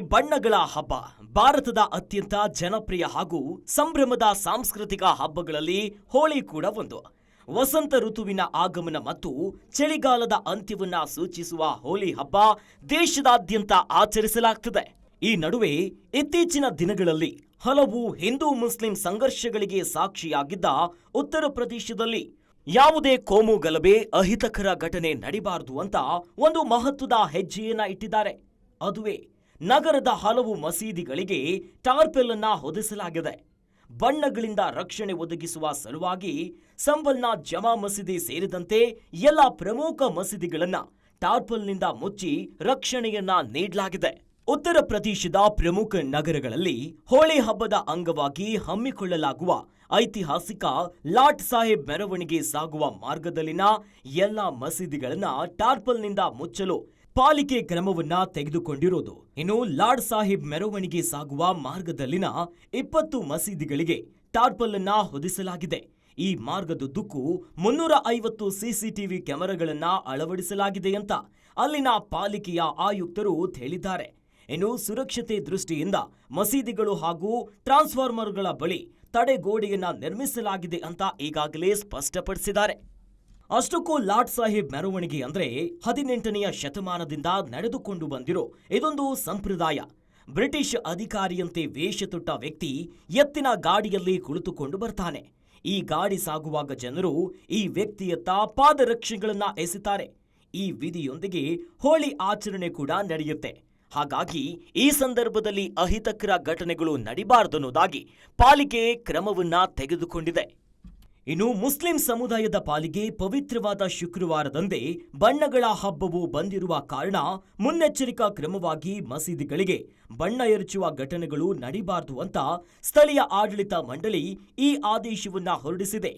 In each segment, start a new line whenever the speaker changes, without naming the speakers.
ಬಣ್ಣಗಳ ಹಬ್ಬ. ಭಾರತದ ಅತ್ಯಂತ ಜನಪ್ರಿಯ ಹಾಗೂ ಸಂಭ್ರಮದ ಸಾಂಸ್ಕೃತಿಕ ಹಬ್ಬಗಳಲ್ಲಿ ಹೋಳಿ ಕೂಡ ಒಂದು. ವಸಂತ ಋತುವಿನ ಆಗಮನ ಮತ್ತು ಚಳಿಗಾಲದ ಅಂತ್ಯವನ್ನ ಸೂಚಿಸುವ ಹೋಳಿ ಹಬ್ಬ ದೇಶದಾದ್ಯಂತ ಆಚರಿಸಲಾಗ್ತದೆ. ಈ ನಡುವೆ ಇತ್ತೀಚಿನ ದಿನಗಳಲ್ಲಿ ಹಲವು ಹಿಂದೂ ಮುಸ್ಲಿಂ ಸಂಘರ್ಷಗಳಿಗೆ ಸಾಕ್ಷಿಯಾಗಿದ್ದ ಉತ್ತರ ಪ್ರದೇಶದಲ್ಲಿ ಯಾವುದೇ ಕೋಮು ಗಲಭೆ, ಅಹಿತಕರ ಘಟನೆ ನಡಿಬಾರದು ಅಂತ ಒಂದು ಮಹತ್ವದ ಹೆಜ್ಜೆಯನ್ನ ಇಟ್ಟಿದ್ದಾರೆ. ಅದುವೇ ನಗರದ ಹಲವು ಮಸೀದಿಗಳಿಗೆ ಟಾರ್ಪೆಲ್ ಅನ್ನ ಹೊದಿಸಲಾಗಿದೆ. ಬಣ್ಣಗಳಿಂದ ರಕ್ಷಣೆ ಒದಗಿಸುವ ಸಲುವಾಗಿ ಸಂಬಲ್ನ ಜಮಾ ಮಸೀದಿ ಸೇರಿದಂತೆ ಎಲ್ಲ ಪ್ರಮುಖ ಮಸೀದಿಗಳನ್ನ ಟಾರ್ಪಲ್ನಿಂದ ಮುಚ್ಚಿ ರಕ್ಷಣೆಯನ್ನ ನೀಡಲಾಗಿದೆ. ಉತ್ತರ ಪ್ರದೇಶದ ಪ್ರಮುಖ ನಗರಗಳಲ್ಲಿ ಹೋಳಿ ಹಬ್ಬದ ಅಂಗವಾಗಿ ಹಮ್ಮಿಕೊಳ್ಳಲಾಗುವ ಐತಿಹಾಸಿಕ ಲಾಟ್ ಸಾಹೇಬ್ ಮೆರವಣಿಗೆ ಸಾಗುವ ಮಾರ್ಗದಲ್ಲಿನ ಎಲ್ಲ ಮಸೀದಿಗಳನ್ನ ಟಾರ್ಪಲ್ನಿಂದ ಮುಚ್ಚಲು ಪಾಲಿಕೆ ಕ್ರಮವನ್ನ ತೆಗೆದುಕೊಂಡಿರೋದು. ಇನ್ನು ಲಾಡ್ ಸಾಹಿಬ್ ಮೆರವಣಿಗೆ ಸಾಗುವ ಮಾರ್ಗದಲ್ಲಿನ ಇಪ್ಪತ್ತು ಮಸೀದಿಗಳಿಗೆ ಟಾರ್ಪಲ್ ಹೊದಿಸಲಾಗಿದೆ. ಈ ಮಾರ್ಗದುದ್ದಕ್ಕೂ ಮುನ್ನೂರ ಐವತ್ತು ಸಿಸಿಟಿವಿ ಕ್ಯಾಮೆರಾಗಳನ್ನ ಅಳವಡಿಸಲಾಗಿದೆ ಅಂತ ಅಲ್ಲಿನ ಪಾಲಿಕೆಯ ಆಯುಕ್ತರು ಹೇಳಿದ್ದಾರೆ. ಇನ್ನು ಸುರಕ್ಷತೆ ದೃಷ್ಟಿಯಿಂದ ಮಸೀದಿಗಳು ಹಾಗೂ ಟ್ರಾನ್ಸ್ಫಾರ್ಮರ್ಗಳ ಬಳಿ ತಡೆಗೋಡೆಯನ್ನ ನಿರ್ಮಿಸಲಾಗಿದೆ ಅಂತ ಈಗಾಗಲೇ ಸ್ಪಷ್ಟಪಡಿಸಿದ್ದಾರೆ. ಅಷ್ಟಕ್ಕೂ ಲಾಟ್ ಸಾಹೇಬ್ ಮೆರವಣಿಗೆ ಅಂದ್ರೆ ಹದಿನೆಂಟನೆಯ ಶತಮಾನದಿಂದ ನಡೆದುಕೊಂಡು ಬಂದಿರೋ ಇದೊಂದು ಸಂಪ್ರದಾಯ. ಬ್ರಿಟಿಷ್ ಅಧಿಕಾರಿಯಂತೆ ವೇಷ ತೊಟ್ಟ ವ್ಯಕ್ತಿ ಎತ್ತಿನ ಗಾಡಿಯಲ್ಲಿ ಕುಳಿತುಕೊಂಡು ಬರ್ತಾನೆ. ಈ ಗಾಡಿ ಸಾಗುವಾಗ ಜನರು ಈ ವ್ಯಕ್ತಿಯತ್ತ ಪಾದರಕ್ಷೆಗಳನ್ನ ಎಸೆತಾರೆ. ಈ ವಿಧಿಯೊಂದಿಗೆ ಹೋಳಿ ಆಚರಣೆ ಕೂಡ ನಡೆಯುತ್ತೆ. ಹಾಗಾಗಿ ಈ ಸಂದರ್ಭದಲ್ಲಿ ಅಹಿತಕರ ಘಟನೆಗಳು ನಡಿಬಾರದನ್ನೋದಾಗಿ ಪಾಲಿಕೆ ಕ್ರಮವನ್ನ ತೆಗೆದುಕೊಂಡಿದೆ. ಇನ್ನು ಮುಸ್ಲಿಂ ಸಮುದಾಯದ ಪಾಲಿಗೆ ಪವಿತ್ರವಾದ ಶುಕ್ರವಾರದಂದೇ ಬಣ್ಣಗಳ ಹಬ್ಬವು ಬಂದಿರುವ ಕಾರಣ ಮುನ್ನೆಚ್ಚರಿಕಾ ಕ್ರಮವಾಗಿ ಮಸೀದಿಗಳಿಗೆ ಬಣ್ಣ ಎರಚುವ ಘಟನೆಗಳು ನಡಿಬಾರದು ಅಂತ ಸ್ಥಳೀಯ ಆಡಳಿತ ಮಂಡಳಿ ಈ ಆದೇಶವನ್ನು ಹೊರಡಿಸಿದೆ.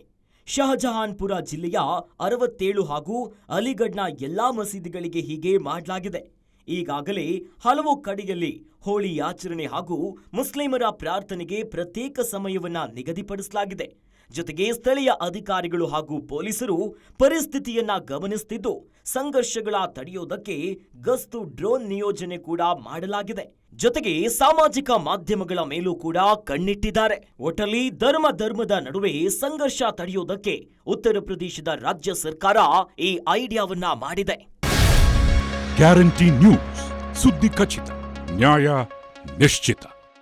ಶಹಜಹಾನ್ಪುರ ಜಿಲ್ಲೆಯ ಅರವತ್ತೇಳು ಹಾಗೂ ಅಲಿಗಢ್ನ ಎಲ್ಲಾ ಮಸೀದಿಗಳಿಗೆ ಹೀಗೆ ಮಾಡಲಾಗಿದೆ. ಈಗಾಗಲೇ ಹಲವು ಕಡೆಯಲ್ಲಿ ಹೋಳಿ ಆಚರಣೆ ಹಾಗೂ ಮುಸ್ಲಿಮರ ಪ್ರಾರ್ಥನೆಗೆ ಪ್ರತ್ಯೇಕ ಸಮಯವನ್ನ ನಿಗದಿಪಡಿಸಲಾಗಿದೆ. ಜೊತೆಗೆ ಸ್ಥಳೀಯ ಅಧಿಕಾರಿಗಳು ಹಾಗೂ ಪೊಲೀಸರು ಪರಿಸ್ಥಿತಿಯನ್ನ ಗಮನಿಸುತ್ತಿದ್ದು ಸಂಘರ್ಷಗಳ ತಡೆಯೋದಕ್ಕೆ ಗಸ್ತು ಡ್ರೋನ್ ನಿಯೋಜನೆ ಕೂಡ ಮಾಡಲಾಗಿದೆ. ಜೊತೆಗೆ ಸಾಮಾಜಿಕ ಮಾಧ್ಯಮಗಳ ಮೇಲೂ ಕೂಡ ಕಣ್ಣಿಟ್ಟಿದ್ದಾರೆ. ಒಟ್ಟಲ್ಲಿ ಧರ್ಮ ಧರ್ಮದ ನಡುವೆ ಸಂಘರ್ಷ ತಡೆಯೋದಕ್ಕೆ ಉತ್ತರ ಪ್ರದೇಶದ ರಾಜ್ಯ ಸರ್ಕಾರ ಈ ಐಡಿಯಾವನ್ನ ಮಾಡಿದೆ.
ಗ್ಯಾರಂಟಿ ನ್ಯೂಸ್, ಸುದ್ದಿ ಖಚಿತ, ನ್ಯಾಯ ನಿಶ್ಚಿತ.